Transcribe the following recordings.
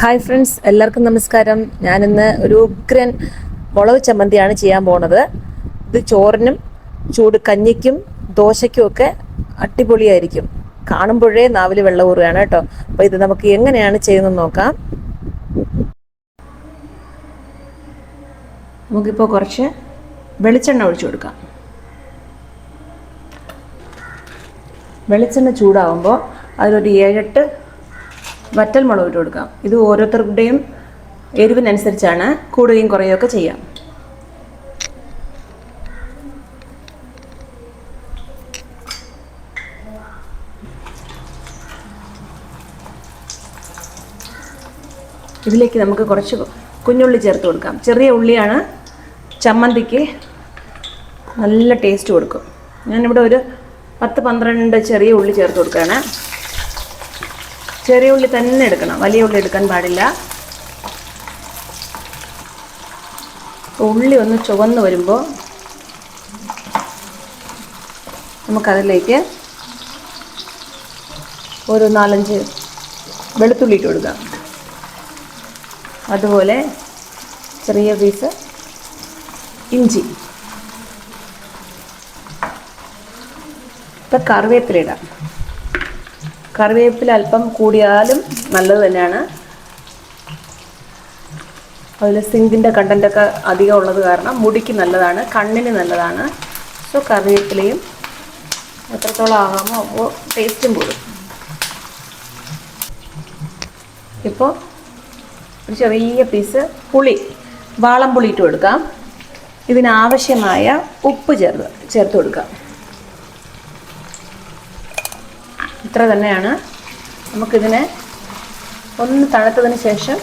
Hi friends എല്ലാവർക്കും നമസ്കാരം. ഞാനിന്ന് ഒരു ഉഗ്രൻ മുളക് ചമ്മന്തിയാണ് ചെയ്യാൻ പോണത്. ഇത് ചോറിനും ചൂട് കഞ്ഞിക്കും ദോശയ്ക്കും ഒക്കെ അടിപൊളിയായിരിക്കും. കാണുമ്പോഴേ നാവിൽ വെള്ളം ഊറുകയാണ് കേട്ടോ. അപ്പോൾ ഇത് നമുക്ക് എങ്ങനെയാണ് ചെയ്യുന്നത് നോക്കാം. നമുക്കിപ്പോൾ കുറച്ച് വെളിച്ചെണ്ണ ഒഴിച്ചു കൊടുക്കാം. വെളിച്ചെണ്ണ ചൂടാവുമ്പോൾ അതിലൊരു ഏഴെട്ട് വറ്റൽ മുളക് ഇട്ട് കൊടുക്കാം. ഇത് ഓരോരുത്തരുടെയും എരിവിനനുസരിച്ചാണ് കൂടുകയും കുറയുകയൊക്കെ ചെയ്യാം. ഇതിലേക്ക് നമുക്ക് കുറച്ച് കുഞ്ഞുള്ളി ചേർത്ത് കൊടുക്കാം. ചെറിയ ഉള്ളിയാണ് ചമ്മന്തിക്ക് നല്ല ടേസ്റ്റ് കൊടുക്കും. ഞാനിവിടെ ഒരു പത്ത് പന്ത്രണ്ട് ചെറിയ ഉള്ളി ചേർത്ത് കൊടുക്കുകയാണ്. ചെറിയ ഉള്ളി തന്നെ എടുക്കണം. വലിയ ഉള്ളി എടുക്കാൻ പാടില്ല. ഉള്ളി ഒന്ന് ചുവന്ന് വരുമ്പോൾ നമുക്കതിലേക്ക് ഒരു നാലഞ്ച് വെളുത്തുള്ളി ഇട്ട് കൊടുക്കാം. അതുപോലെ ചെറിയ പീസ് ഇഞ്ചി. ഇപ്പം കറിവേപ്പില ഇടാം. കറിവേപ്പില അല്പം കൂടിയാലും നല്ലത് തന്നെയാണ്. അതിൽ സിങ്കിന്റെ കണ്ടന്റൊക്കെ അധികം ഉള്ളത് കാരണം മുടിക്ക് നല്ലതാണ് കണ്ണിന് നല്ലതാണ്. സോ കറിവേപ്പിലയും എത്രത്തോളം ആകാമോ അപ്പോൾ ടേസ്റ്റും കൂടും. ഇപ്പോൾ ഒരു ചെറിയ പീസ് പുളി വാളം പുളി ഇട്ട് കൊടുക്കാം. ഇതിനാവശ്യമായ ഉപ്പ് ചേർത്ത് ചേർത്ത് കൊടുക്കാം. ഇത്ര തന്നെയാണ്. നമുക്കിതിനെ ഒന്ന് തണുത്തതിന് ശേഷം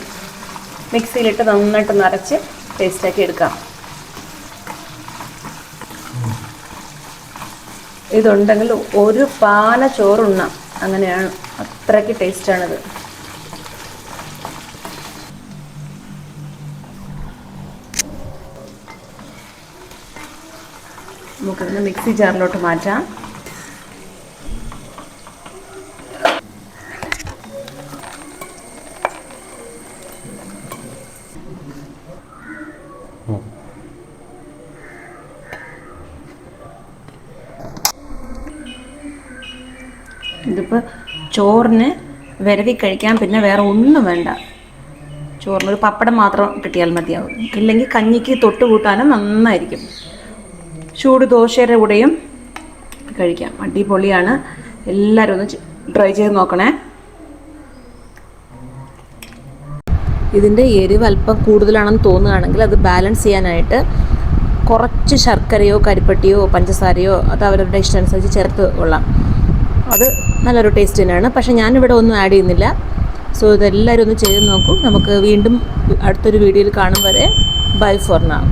മിക്സിയിലിട്ട് നന്നായിട്ട് നിറച്ച് പേസ്റ്റാക്കി എടുക്കാം. ഇതുണ്ടെങ്കിൽ ഒരു പാന ചോറുണ്ണാം. അങ്ങനെയാണ്. അത്രയ്ക്ക് ടേസ്റ്റാണിത്. നമുക്കതിനെ മിക്സി ജാറിലോട്ട് മാറ്റാം. ഇതിപ്പോൾ ചോറിന് വിരവി കഴിക്കാൻ പിന്നെ വേറെ ഒന്നും വേണ്ട. ചോറിനൊരു പപ്പടം മാത്രം കിട്ടിയാൽ മതിയാവും. ഇല്ലെങ്കിൽ കഞ്ഞിക്ക് തൊട്ട് കൂട്ടാനും നന്നായിരിക്കും. ചൂട് ദോശയുടെ കൂടെയും കഴിക്കാം. അടിപൊളിയാണ്. എല്ലാവരും ഒന്ന് ട്രൈ ചെയ്ത് നോക്കണേ. ഇതിന്റെ എരിവ് അല്പം കൂടുതലാണെന്ന് തോന്നുകയാണെങ്കിൽ അത് ബാലൻസ് ചെയ്യാനായിട്ട് കുറച്ച് ശർക്കരയോ കരിപ്പട്ടിയോ പഞ്ചസാരയോ അത് അവരവരുടെ ഇഷ്ടമനുസരിച്ച് ചേർത്ത് കൊള്ളാം. അത് നല്ലൊരു ടേസ്റ്റ് തന്നെയാണ്. പക്ഷേ ഞാനിവിടെ ഒന്നും ആഡ് ചെയ്യുന്നില്ല. സോ ഇതെല്ലാവരും ഒന്ന് ചെയ്ത് നോക്കൂ. നമുക്ക് വീണ്ടും അടുത്തൊരു വീഡിയോയിൽ കാണും വരെ. ബൈ ഫോർ നാം